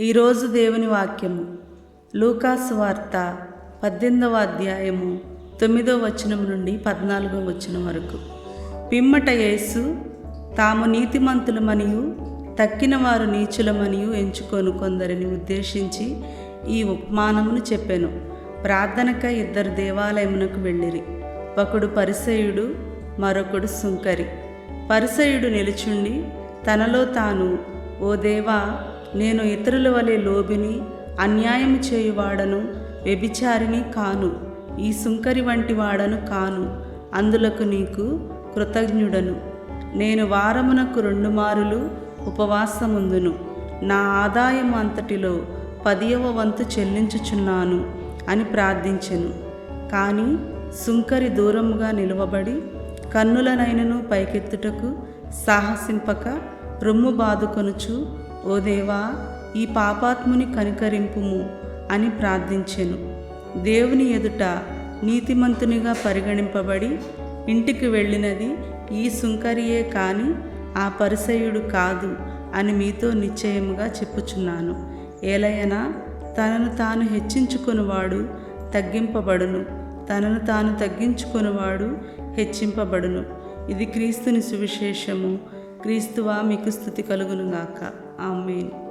ఈరోజు దేవుని వాక్యము. లూకాసు వార్త పద్దెనిమిదవ అధ్యాయము తొమ్మిదో వచనం నుండి పద్నాలుగో వచనం వరకు. పిమ్మట యేసు తాము నీతిమంతులమనియు తక్కిన వారు నీచులమనియు ఎంచుకొని కొందరిని ఉద్దేశించి ఈ ఉపమానమును చెప్పాను. ప్రార్థనకై ఇద్దరు దేవాలయమునకు వెళ్ళిరి. ఒకడు పరిసయుడు మరొకడు సుంకరి. పరిసయుడు నిలుచుండి తనలో తాను ఓ దేవా నేను ఇతరుల వలె లోబిని అన్యాయం చేయువాడను వ్యభిచారిని కాను. ఈ సుంకరి వంటి వాడను కాను. అందులకు నీకు కృతజ్ఞుడను. నేను వారమునకు రెండు మారులు ఉపవాసముందును. నా ఆదాయం అంతటిలో పదియవ వంతు చెల్లించుచున్నాను అని ప్రార్థించెను. కానీ సుంకరి దూరముగా నిలువబడి కన్నులనైనను పైకెత్తుటకు సాహసింపక రొమ్ము బాదుకొనుచు ఓ దేవా ఈ పాపాత్ముని కనికరింపుము అని ప్రార్థించెను. దేవుని ఎదుట నీతిమంతునిగా పరిగణింపబడి ఇంటికి వెళ్ళినది ఈ సుంకరియే కాని ఆ పరిసయుడు కాదు అని మీతో నిశ్చయముగా చెప్పుచున్నాను. ఏలయనా తనను తాను హెచ్చించుకొనివాడు తగ్గింపబడును. తనను తాను తగ్గించుకునివాడు హెచ్చింపబడును. ఇది క్రీస్తుని సువిశేషము. క్రీస్తువా మీకు స్థుతి కలుగునుగాక. ఆమెను.